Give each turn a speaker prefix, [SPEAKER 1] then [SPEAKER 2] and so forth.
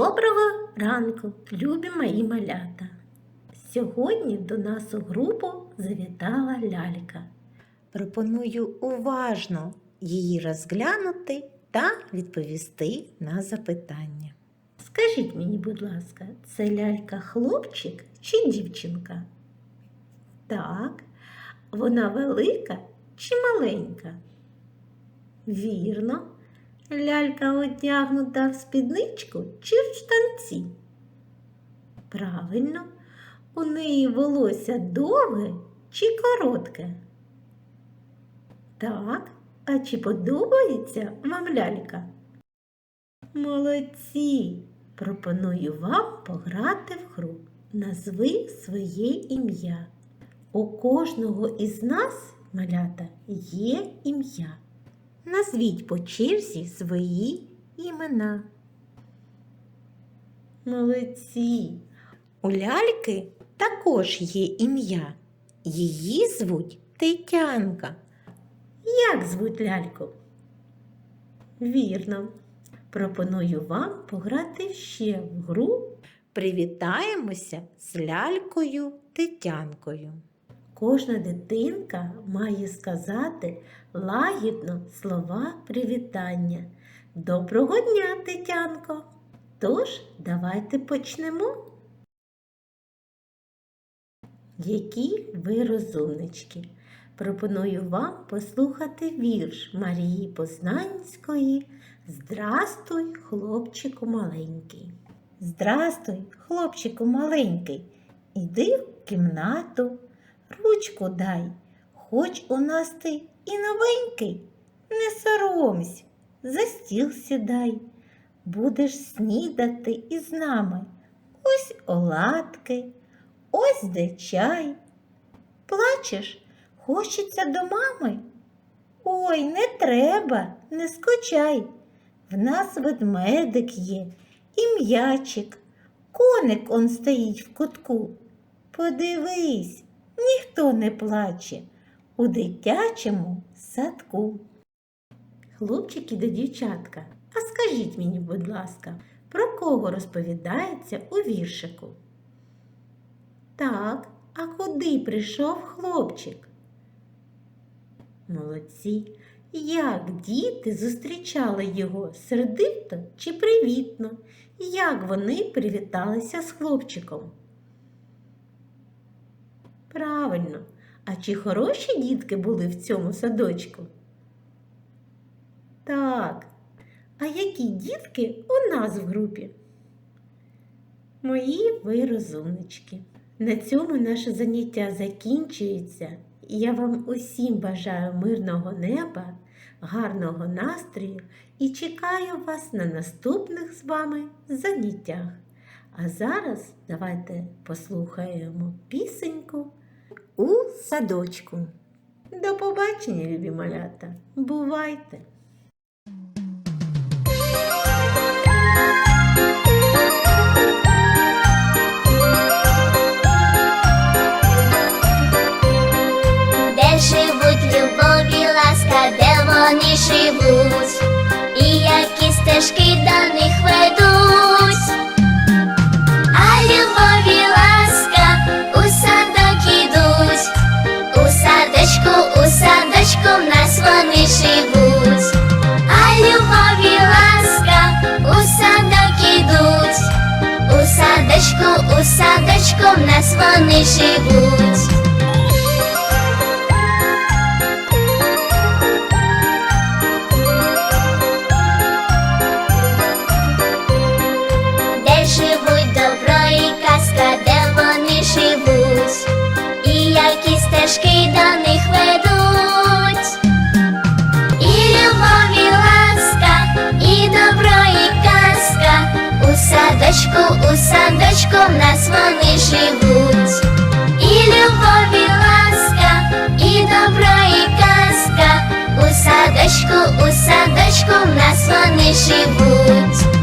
[SPEAKER 1] Доброго ранку, любі мої малята. Сьогодні до нас у групу завітала лялька. Пропоную уважно її розглянути та відповісти на запитання. Скажіть мені, будь ласка, це лялька хлопчик чи дівчинка? Так, вона велика чи маленька? Вірно. Лялька одягнута в спідничку чи в штанці? Правильно, у неї волосся довге чи коротке? Так, а чи подобається вам лялька? Молодці! Пропоную вам пограти в гру. Назви своє ім'я. У кожного із нас, малята, є ім'я. Назвіть по черзі свої імена. Молодці. У ляльки також є ім'я. Її звуть Тетянка. Як звуть ляльку? Вірно. Пропоную вам пограти ще в гру. Привітаємося з лялькою Тетянкою. Кожна дитинка має сказати лагідно слова привітання. Доброго дня, Тетянко! Тож, давайте почнемо. Які ви розумнички! Пропоную вам послухати вірш Марії Познанської Здрастуй, хлопчику маленький. Здрастуй, хлопчику маленький, іди в кімнату, ручку дай, хоч у нас ти і новенький, не соромсь, за стіл сідай, будеш снідати із нами. Ось оладки, ось де чай. Плачеш, хочеться до мами? Ой, не треба, не скочай. В нас ведмедик є і м'ячик, коник он стоїть в кутку. Подивись, ніхто не плаче у дитячому садку. Хлопчики та дівчатка, а скажіть мені, будь ласка, про кого розповідається у віршику? Так, а куди прийшов хлопчик? Молодці, як діти зустрічали його сердито чи привітно? Як вони привіталися з хлопчиком? Правильно, а чи хороші дітки були в цьому садочку? Так, а які дітки у нас в групі? Мої ви розумнички. На цьому наше заняття закінчується. Я вам усім бажаю мирного неба, гарного настрою і чекаю вас на наступних з вами заняттях. А зараз давайте послухаємо пісеньку у садочку. До побачення, любі малята! Бувайте!
[SPEAKER 2] Де живуть любові, ласка, де вони живуть, садочку, у садочку в нас вони живуть. В нас вони живуть, і любов, і ласка, і добро, і казка, у садочку, у садочку в нас вони живуть.